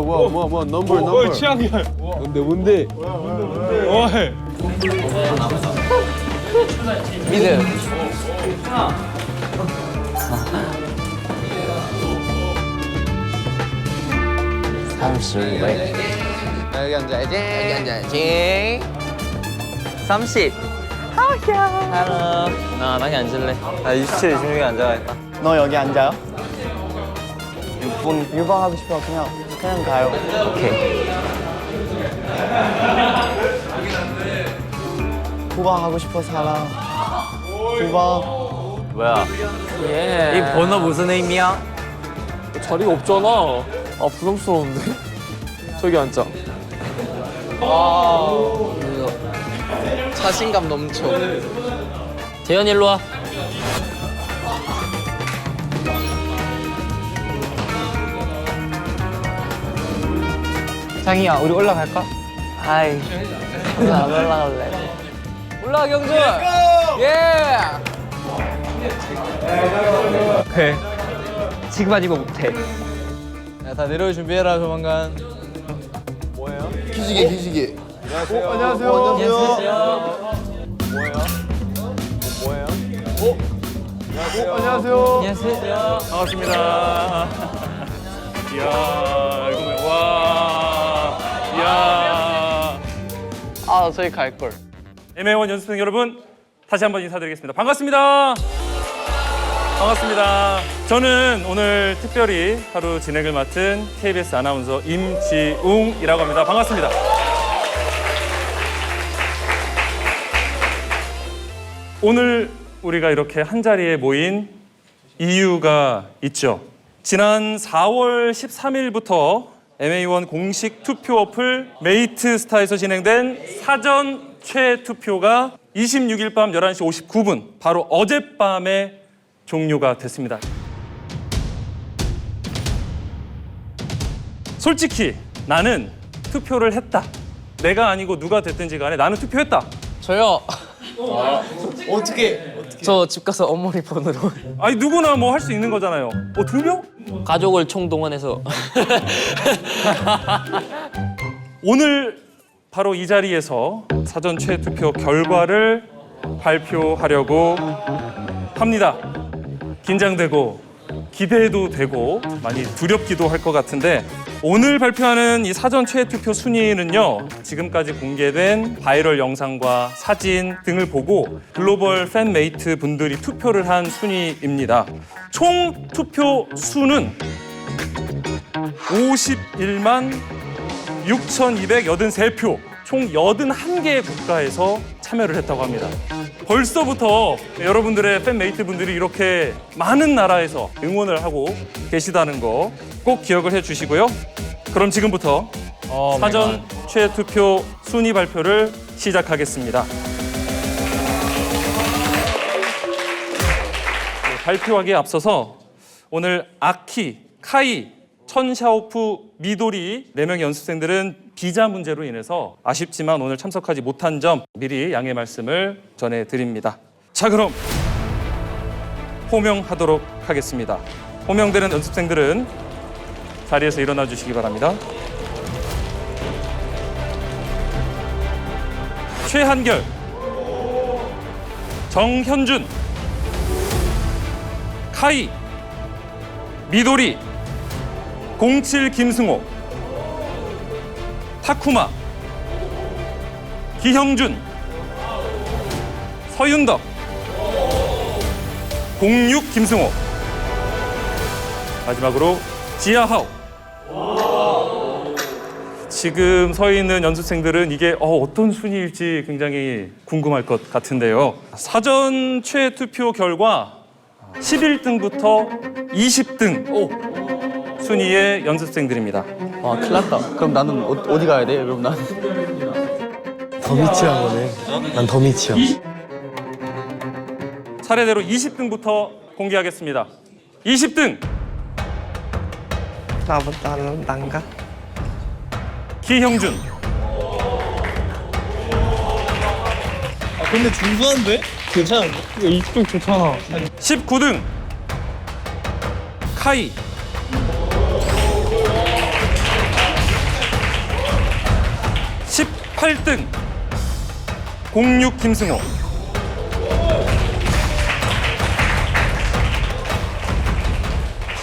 뭐야 뭐야 뭐야 뭐야 넘버 넘버. 취향이야. 뭔데 뭔데? 어이. 미드. 삼십백. 여기 앉아야지. 여기 앉아야지. 삼십. 하야. 하로. 나 나게 앉을래. 나 27, 26에 앉아야겠다. 너 여기 앉아요? 6분. 유방 하고 싶어 그냥 그냥 가요. 오케이. 후방하고 싶어 사람. 후방. 뭐야? 이 번호 무슨 의미야? 자리가 없잖아. 아 부담스러운데. 저기 앉자. 자신감 넘쳐. 재현 일로 와. 장이야, 우리 올라갈까? 아이, 나안 올라갈래. 올라가 경준. 예. 오케이. 지금 아니고 못해. 야, 다 내려올 준비해라 조만간. 기지개 기지개. 안녕하세요. 안녕하세요. 안녕하세요. 반갑습니다. 이야, 아, 저희 갈 걸. 애매원 연습생 여러분 다시 한번 인사드리겠습니다. 반갑습니다. 반갑습니다. 저는 오늘 특별히 하루 진행을 맡은 KBS 아나운서 임지웅이라고 합니다. 반갑습니다. 오늘 우리가 이렇게 한 자리에 모인 이유가 있죠. 지난 4월 13일부터 MA1 공식 투표 어플 메이트 스타에서 진행된 사전 최투표가 26일 밤 11시 59분 바로 어젯밤에 종료가 됐습니다. 솔직히 나는 투표를 했다. 내가 아니고 누가 됐든지 간에 나는 투표했다. 저요. 어떻게? 저 집 가서 어머니 폰으로 아니 누구나 뭐 할 수 있는 거잖아요. 뭐두 명? 가족을 총동원해서 오늘 바로 이 자리에서 사전 최투표 결과를 발표하려고 합니다. 긴장되고 기대도 되고 많이 두렵기도 할 것 같은데 오늘 발표하는 이 사전 최투표 순위는요 지금까지 공개된 바이럴 영상과 사진 등을 보고 글로벌 팬메이트 분들이 투표를 한 순위입니다. 총 투표 수는 51만 6,283표, 총 81개의 국가에서 참여를 했다고 합니다. 벌써부터 여러분들의 팬메이트 분들이 이렇게 많은 나라에서 응원을 하고 계시다는 거 꼭 기억을 해 주시고요. 그럼 지금부터 사전 최투표 순위 발표를 시작하겠습니다. 네, 발표하기에 앞서서 오늘 아키, 카이, 천샤오프, 미도리 네 명의 연습생들은 비자 문제로 인해서 아쉽지만 오늘 참석하지 못한 점 미리 양해 말씀을 전해드립니다. 자 그럼 호명하도록 하겠습니다. 호명되는 연습생들은 자리에서 일어나 주시기 바랍니다. 최한결, 정현준, 카이, 미도리, 07 김승호, 타쿠마, 기형준, 서윤덕, 06 김승호, 마지막으로 지아하오. 지금 서 있는 연습생들은 이게 어, 어떤 순위일지 굉장히 궁금할 것 같은데요. 사전 최 투표 결과 11등부터 20등 순위의 연습생들입니다. 아 큰일 났다. 그럼 나는 어, 어디 가야 돼? 그럼 나는. 더 미치한 거네. 난 더 미치야. 차례대로 20등부터 공개하겠습니다. 20등 나보다는 난가? 기형준, 근데 준수한데? 괜찮은데? 이쪽 좋잖아. 19등 카이, 18등 공육 김승호.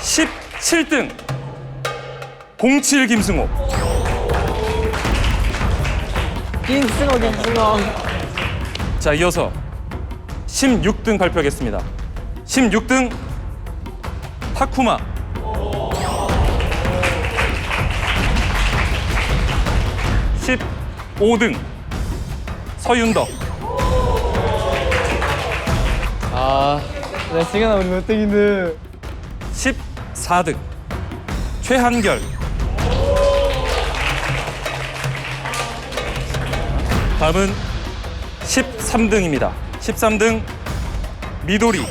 17등 07 김승호. 김승호 김승호. 자 이어서 16등 발표하겠습니다. 16등 타쿠마 15등 서윤덕. 아, 나 시간아 우리 몇 등인데. 14등 최한결. 다음은 13등입니다. 13등 미도리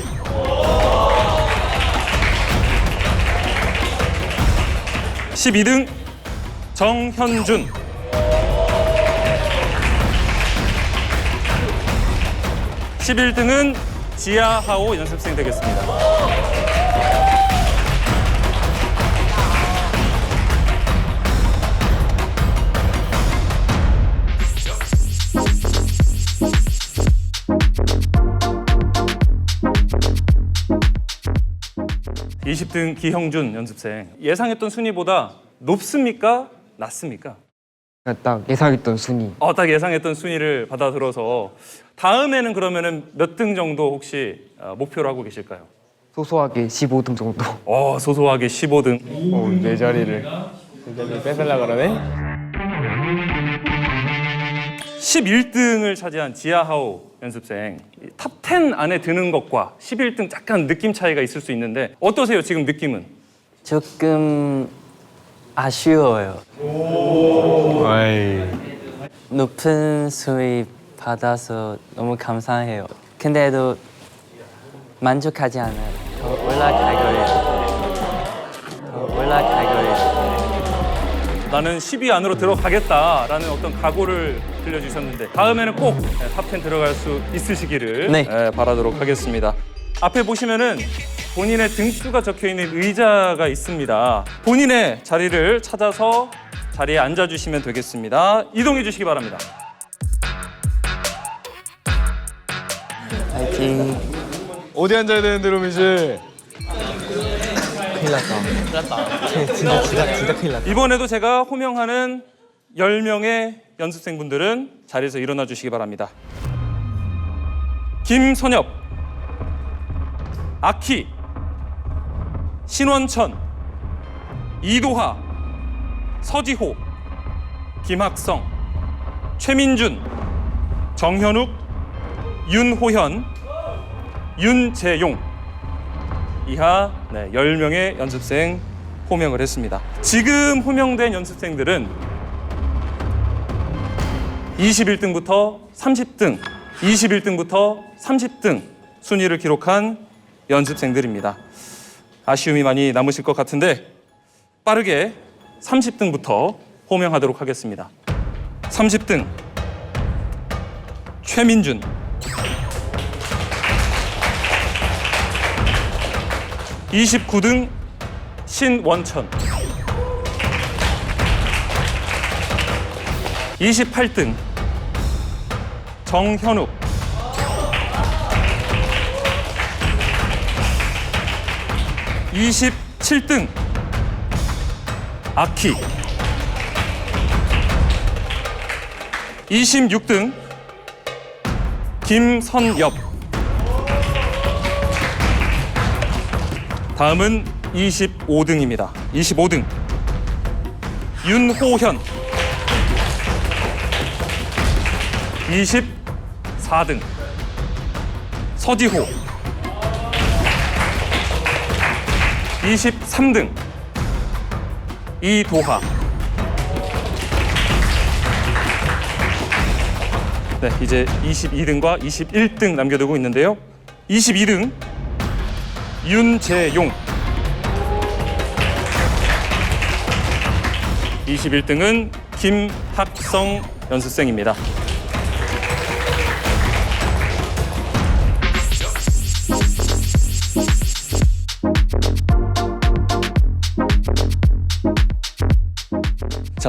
십이 등 정현준 십일 등은 지아하오 연습생 되겠습니다. 이십 등 기형준 연습생 예상했던 순위보다 높습니까? 낮습니까? 딱 예상했던 순위 어, 딱 예상했던 순위를 받아들어서 다음에는 그러면은 몇 등 정도 혹시 어, 목표로 하고 계실까요? 소소하게 15등 정도 어, 소소하게 15등. 오, 내 자리를. 내 자리를 뺏으려 그러네. 11등을 차지한 지아하오 연습생 탑 10 안에 드는 것과 11등 약간 느낌 차이가 있을 수 있는데 어떠세요 지금 느낌은? 조금 아쉬워요. 높은 수위 받아서 너무 감사해요. 근데도 만족하지 않아요. 더 올라갈 거예요. 더 올라갈 거예요. 나는 10위 안으로 들어가겠다라는 어떤 각오를 들려주셨는데 다음에는 꼭 탑10 들어갈 수 있으시기를 네. 예, 바라도록 하겠습니다. 앞에 보시면은 본인의 등수가 적혀 있는 의자가 있습니다. 본인의 자리를 찾아서 자리에 앉아 주시면 되겠습니다. 이동해 주시기 바랍니다. 파이팅. 어디 앉아야 되는데, 로미지? 이번에도 제가 호명하는 10명의 연습생분들은 자리에서 일어나 주시기 바랍니다. 김선엽, 아키, 신원천, 이도하, 서지호, 김학성, 최민준, 정현욱, 윤호현, 윤재용 이하 네, 10명의 연습생 호명을 했습니다. 지금 호명된 연습생들은 21등부터 30등, 21등부터 30등 순위를 기록한 연습생들입니다. 아쉬움이 많이 남으실 것 같은데 빠르게 30등부터 호명하도록 하겠습니다. 30등 최민준. 29등 신원천. 28등 정현욱 27등 아키. 26등 김선엽. 다음은 25등입니다. 25등 윤호현. 24등 서지호 23등 이도하 네, 이제 22등과 21등 남겨두고 있는데요. 22등 윤재용 21등은 김학성 연습생입니다.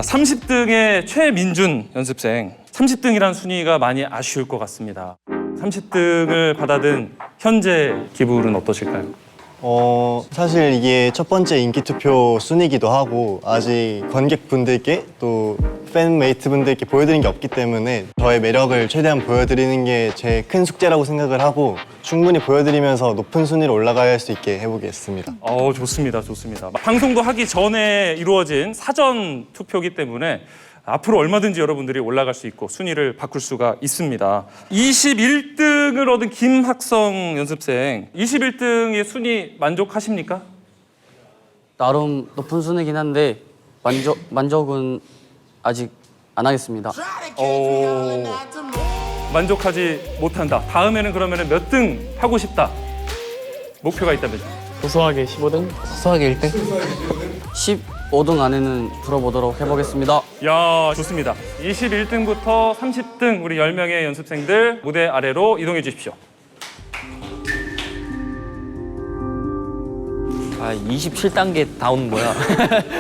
30등의 최민준 연습생 30등이란 순위가 많이 아쉬울 것 같습니다. 30등을 받아든 현재 기분은 어떠실까요? 어, 사실 이게 첫 번째 인기 투표 순위기도 하고 아직 관객분들께 또 팬메이트 분들께 보여드린 게 없기 때문에 저의 매력을 최대한 보여드리는 게 제 큰 숙제라고 생각을 하고 충분히 보여드리면서 높은 순위로 올라갈 수 있게 해보겠습니다. 어, 좋습니다. 좋습니다. 방송도 하기 전에 이루어진 사전 투표기 때문에 앞으로 얼마든지 여러분들이 올라갈 수 있고 순위를 바꿀 수가 있습니다. 21등을 얻은 김학성 연습생. 21등의 순위 만족하십니까? 나름 높은 순위긴 한데 만족 만족은 아직 안 하겠습니다. 어, 만족하지 못한다. 다음에는 그러면 몇 등 하고 싶다. 목표가 있다면 소소하게 15등? 소소하게 1등? 15등 안에는 들어보도록 해보겠습니다. 야 좋습니다. 21등부터 30등 우리 10명의 연습생들 무대 아래로 이동해 주십시오. 아 27단계 다운 뭐야?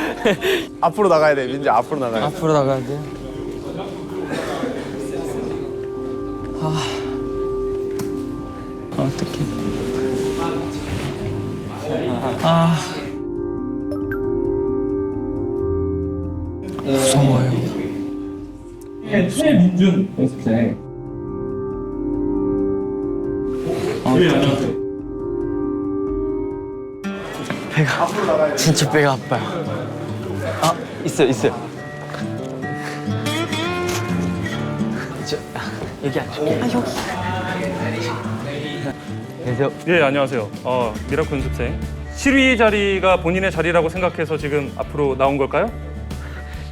앞으로 나가야 돼. 민지 앞으로 나가야 돼. 앞으로 나가야 돼요? 최민준 연습생. 예, 안녕하세요. 진짜 배가 아파요. 아 있어요 있어요. 저 여기 앉을게요. 아 여기. 안녕하세요. 예, 안녕하세요. 어, 미라클 연습생. 7위 자리가 본인의 자리라고 생각해서 지금 앞으로 나온 걸까요?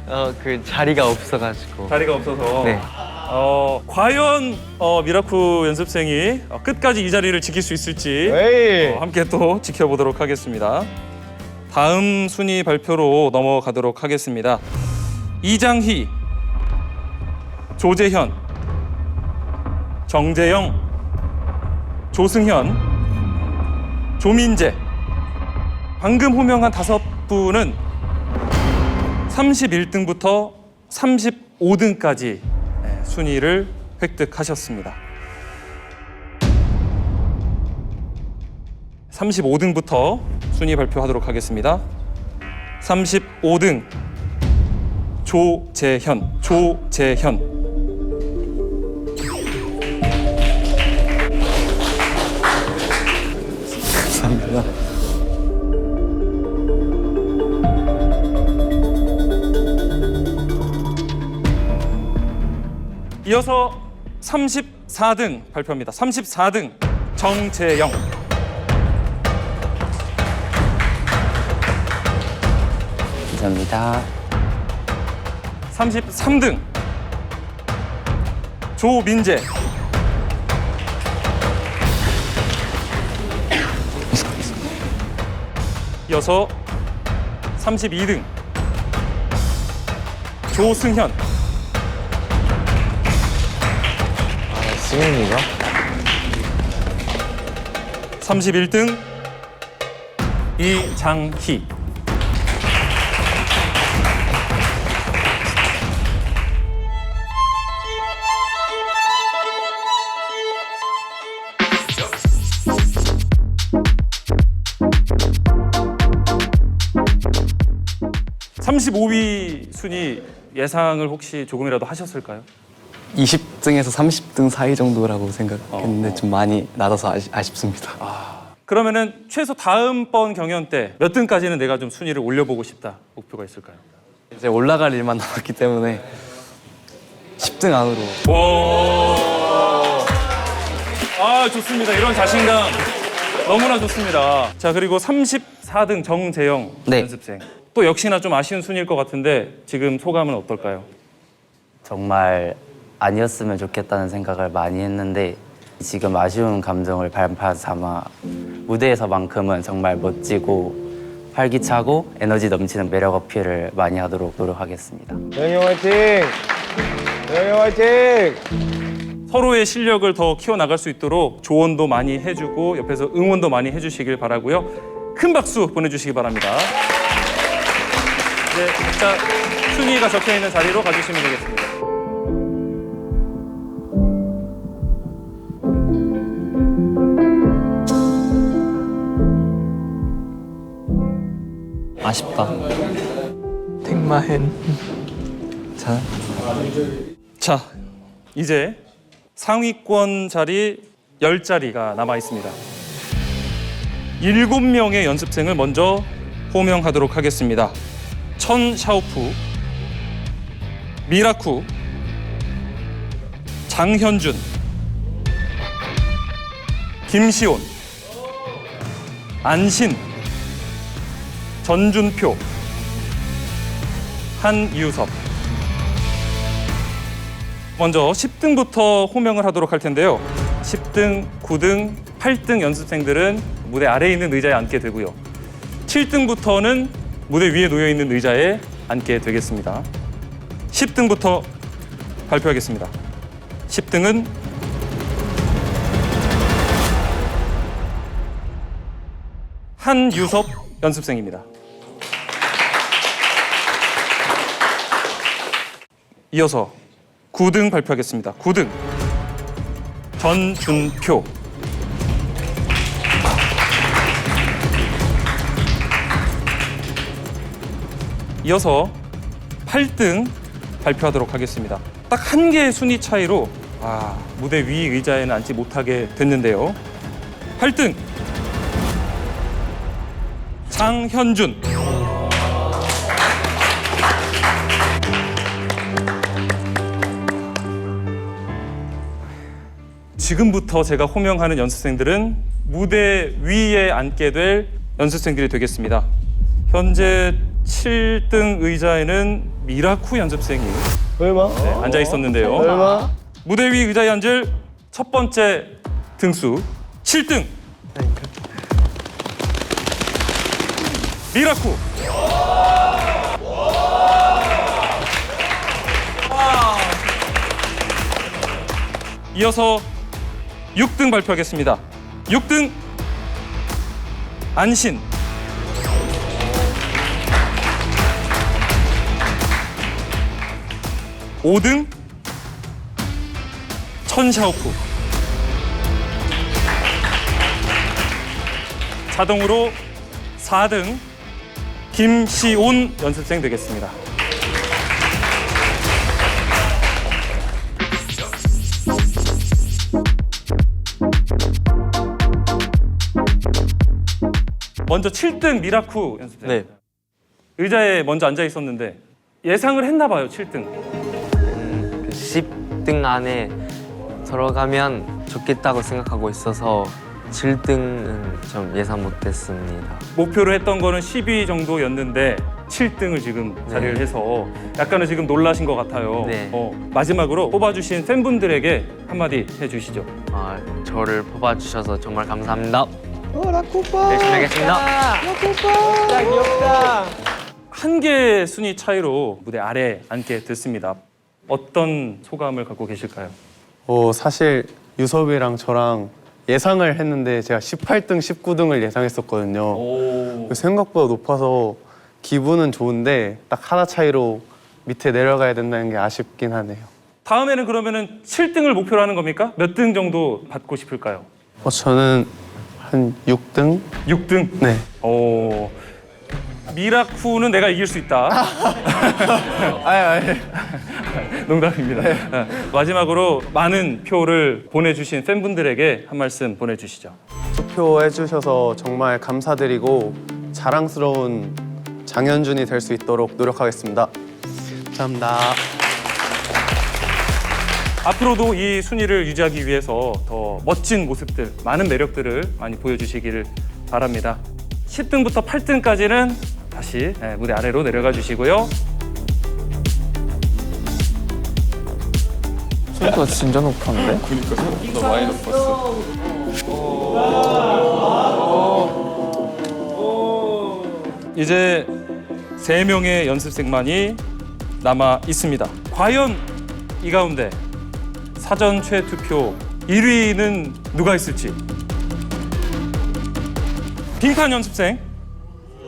어 그 자리가 없어가지고 자리가 없어서. 네. 어, 과연 어, 미라쿠 연습생이 어, 끝까지 이 자리를 지킬 수 있을지 어, 함께 또 지켜보도록 하겠습니다. 다음 순위 발표로 넘어가도록 하겠습니다. 이장희, 조재현, 정재영, 조승현, 조민재. 방금 호명한 다섯 분은 31등부터 35등까지 순위를 획득하셨습니다. 35등부터 순위 발표하도록 하겠습니다. 35등 조재현, 조재현. 이어서 34등 발표합니다. 34등 정재영. 감사합니다. 33등 조민재. 이어서 32등 조승현. 승현이가? 31등 이장희. (35위) 순위 예상을 혹시 조금이라도 하셨을까요? 20등에서 30등 사이 정도라고 생각했는데 좀 많이 낮아서 아쉽, 아쉽 습니다. 그러면은 최소 다음번 경연 때 몇 등까지는 내가 좀 순위를 올려보고 싶다 목표가 있을까요? 이제 올라갈 일만 남았기 때문에 10등 안으로 오. 아 좋습니다. 이런 자신감 너무나 좋습니다. 자 그리고 34등 정재영 네. 연습생. 또 역시나 좀 아쉬운 순위일 것 같은데 지금 소감은 어떨까요? 정말 아니었으면 좋겠다는 생각을 많이 했는데 지금 아쉬운 감정을 발판 삼아 무대에서만큼은 정말 멋지고 활기차고 에너지 넘치는 매력 어필을 많이 하도록 노력하겠습니다. 영희 화이팅! 영희 화이팅! 서로의 실력을 더 키워나갈 수 있도록 조언도 많이 해주고 옆에서 응원도 많이 해주시길 바라고요. 큰 박수 보내주시기 바랍니다. 네, 자 순위가 적혀 있는 자리로 가주시면 되겠습니다. 아쉽다. 택마헨. 자, 자, 이제 상위권 자리 10자리가 남아 있습니다. 7명의 연습생을 먼저 호명하도록 하겠습니다. 천 샤오프, 미라쿠, 장현준, 김시온, 안신, 전준표, 한유섭. 먼저 10등부터 호명을 하도록 할 텐데요. 10등, 9등, 8등 연습생들은 무대 아래에 있는 의자에 앉게 되고요. 7등부터는 무대 위에 놓여 있는 의자에 앉게 되겠습니다. 10등부터 발표하겠습니다. 10등은 한유섭 연습생입니다. 이어서 9등 발표하겠습니다. 9등 전준표 이어서 8등 발표하도록 하겠습니다. 딱 한 개의 순위 차이로 아, 무대 위 의자에는 앉지 못하게 됐는데요. 8등 장현준 지금부터 제가 호명하는 연습생들은 무대 위에 앉게 될 연습생들이 되겠습니다. 현재 7등 의자에는 미라쿠 연습생이 얼마? 네, 앉아 있었는데요. 얼마? 무대 위 의자에 앉을 첫 번째 등수 7등 미라쿠 이어서 6등 발표하겠습니다. 6등 안신 오등 천샤오프 자동으로 4등 김시온 연습생 되겠습니다. 먼저 7등 미라쿠 연습생. 네. 의자에 먼저 앉아 있었는데 예상을 했나 봐요, 7등. 10등 안에 들어가면 좋겠다고 생각하고 있어서 7등은 좀 예상 못했습니다. 목표로 했던 거는 10위 정도였는데 7등을 지금 자리를 해서 약간은 지금 놀라신 것 같아요. 네. 어, 마지막으로 뽑아주신 팬분들에게 한마디 해주시죠. 아, 저를 뽑아주셔서 정말 감사합니다. 열심히 하겠습니다. 한 개의 순위 차이로 무대 아래 앉게 됐습니다. 어떤 소감을 갖고 계실까요? 어, 사실 유섭이랑 저랑 예상을 했는데 제가 18등, 19등을 예상했었거든요. 오. 생각보다 높아서 기분은 좋은데 딱 하나 차이로 밑에 내려가야 된다는 게 아쉽긴 하네요. 다음에는 그러면은 7등을 목표로 하는 겁니까? 몇 등 정도 받고 싶을까요? 어, 저는 한 6등? 6등? 네. 오. 미라쿠는 내가 이길 수 있다. 아예 아예. 농담입니다. 네. 마지막으로 많은 표를 보내주신 팬분들에게 한 말씀 보내주시죠. 투표해 주셔서 정말 감사드리고 자랑스러운 장현준이 될 수 있도록 노력하겠습니다. 감사합니다. 앞으로도 이 순위를 유지하기 위해서 더 멋진 모습들, 많은 매력들을 많이 보여주시기를 바랍니다. 10등부터 8등까지는 다시 네, 무대 아래로 내려가 주시고요. 생각보다 진짜 높았는데? 이제 세 명의 연습생만이 남아 있습니다. 과연 이 가운데 사전 최투표 1위는 누가 있을지. 빙판 연습생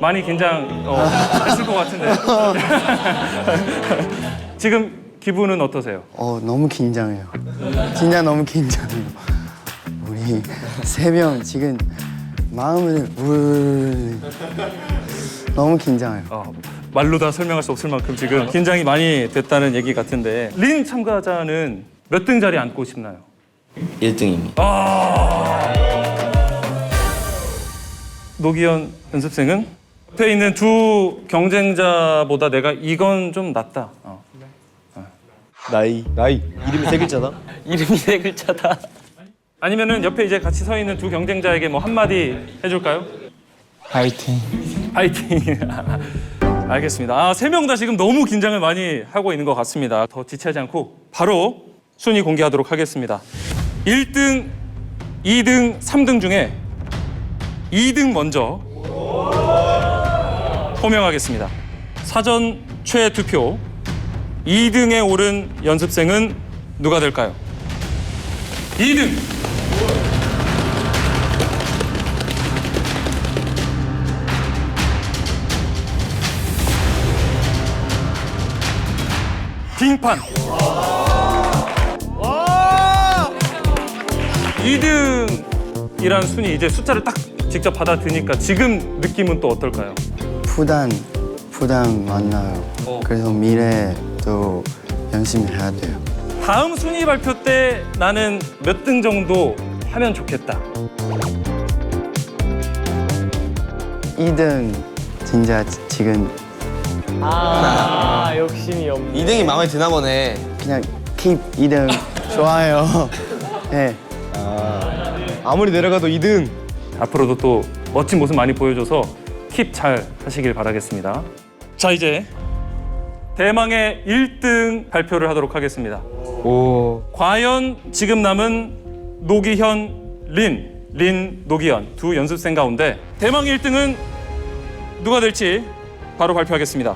많이 긴장 어, 했을 것 같은데 지금 기분은 어떠세요? 어 너무 긴장해요. 진짜 너무 긴장해요. 우리 세 명 지금 마음을 울 너무 긴장해요. 어, 말로 다 설명할 수 없을 만큼 지금 긴장이 많이 됐다는 얘기 같은데 린 참가자는 몇 등 자리에 앉고 싶나요? 1등입니다. 노기현 연습생은 옆에 있는 두 경쟁자보다 내가 이건 좀 낫다. 어. 나이 나이 이름이 세 글자다. 이름이 세 글자다. 아니면은 옆에 이제 같이 서 있는 두 경쟁자에게 뭐 한마디 해줄까요? 파이팅. 파이팅. 알겠습니다. 아, 세 명 다 지금 너무 긴장을 많이 하고 있는 것 같습니다. 더 지체하지 않고 바로 순위 공개하도록 하겠습니다. 1등, 2등, 3등 중에 2등 먼저 호명하겠습니다. 사전 최투표 2등에 오른 연습생은 누가 될까요? 2등 빙판. 2등이란 순위 이제 숫자를 딱 직접 받아드니까 지금 느낌은 또 어떨까요? 부담, 부담 많나요. 그래서 미래도 열심히 해야 돼요. 다음 순위 발표 때 나는 몇 등 정도 하면 좋겠다. 2등 진짜 지- 지금 아, 욕심이 없네. 2등이 마음에 드나 보네. 그냥 킵 2등 좋아요. 네. 아무리 내려가도 2등. 앞으로도 또 멋진 모습 많이 보여줘서 킵 잘 하시길 바라겠습니다. 자 이제 대망의 1등 발표를 하도록 하겠습니다. 오. 과연 지금 남은 노기현, 린, 린, 노기현 두 연습생 가운데 대망 1등은 누가 될지 바로 발표하겠습니다.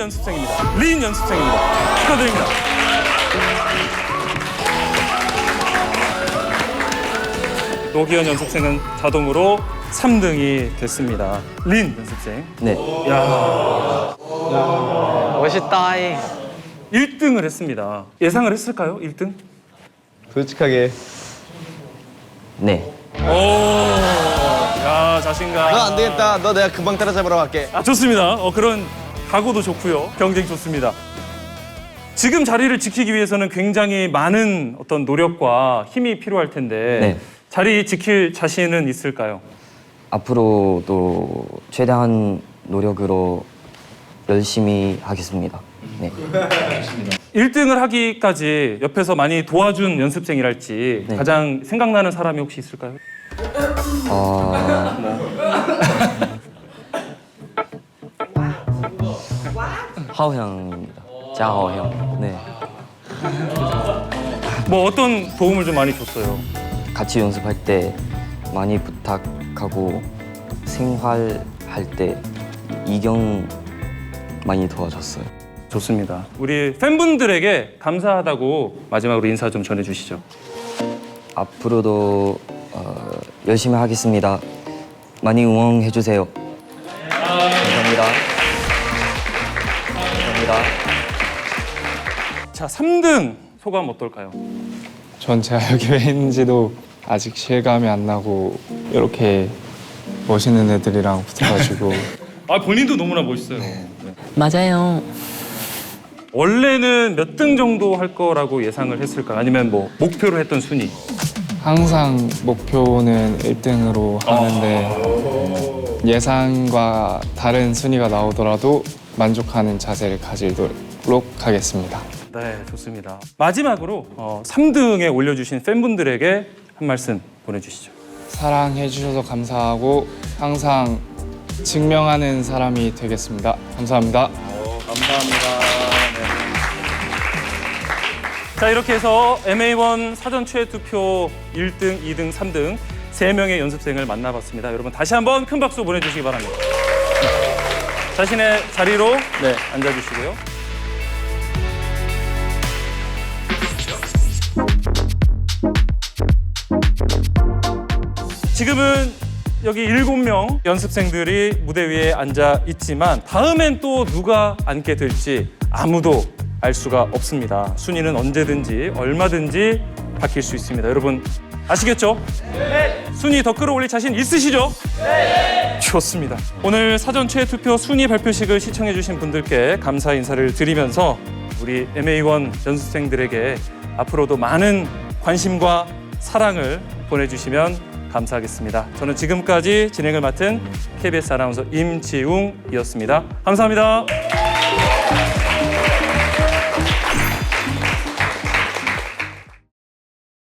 연습생입니다. 린 연습생입니다. 축하드립니다. 노기현 연습생은 자동으로 3등이 됐습니다. 린 연습생. 네. 멋있다. 1등을 했습니다. 예상을 했을까요? 1등? 솔직하게 네. 오, 야 자신감. 너 안 되겠다. 너 내가 금방 따라잡으러 갈게. 아 좋습니다. 어, 그런 각오도 좋고요. 경쟁 좋습니다. 지금 자리를 지키기 위해서는 굉장히 많은 어떤 노력과 힘이 필요할 텐데 네. 자리 지킬 자신은 있을까요? 앞으로도 최대한 노력으로 열심히 하겠습니다. 네. 1등을 하기까지 옆에서 많이 도와준 연습생이랄지 네. 가장 생각나는 사람이 혹시 있을까요? 어... 하오 형입니다. 자하오 형. 네. 뭐 어떤 도움을 좀 많이 줬어요? 같이 연습할 때 많이 부탁하고 생활할 때 이경 많이 도와줬어요. 좋습니다. 우리 팬분들에게 감사하다고 마지막으로 인사 좀 전해주시죠. 앞으로도 어, 열심히 하겠습니다. 많이 응원해 주세요. 자, 3등 소감 어떨까요? 전 제가 여기 왜 있는지도 아직 실감이 안 나고 이렇게 멋있는 애들이랑 붙어가지고 아 본인도 너무나 멋있어요. 맞아요. 원래는 몇 등 정도 할 거라고 예상을 했을까요? 아니면 뭐 목표로 했던 순위? 항상 목표는 1등으로 하는데 예상과 다른 순위가 나오더라도 만족하는 자세를 가지도록 하겠습니다. 네, 좋습니다. 마지막으로 어, 3등에 올려주신 팬분들에게 한 말씀 보내주시죠. 사랑해 주셔서 감사하고 항상 증명하는 사람이 되겠습니다. 감사합니다. 감사합니다. 네. 자 이렇게 해서 MA1 사전 최애 투표 1등, 2등, 3등 세 명의 연습생을 만나봤습니다. 여러분 다시 한번 큰 박수 보내주시기 바랍니다. 자신의 자리로 네, 앉아주시고요. 지금은 여기 일곱 명 연습생들이 무대 위에 앉아 있지만 다음엔 또 누가 앉게 될지 아무도 알 수가 없습니다. 순위는 언제든지 얼마든지 바뀔 수 있습니다. 여러분 아시겠죠? 네. 순위 더 끌어올릴 자신 있으시죠? 네. 좋습니다. 오늘 사전 최애 투표 순위 발표식을 시청해주신 분들께 감사 인사를 드리면서 우리 MA1 연습생들에게 앞으로도 많은 관심과 사랑을 보내주시면 감사하겠습니다. 저는 지금까지 진행을 맡은 KBS 아나운서 임지웅이었습니다. 감사합니다.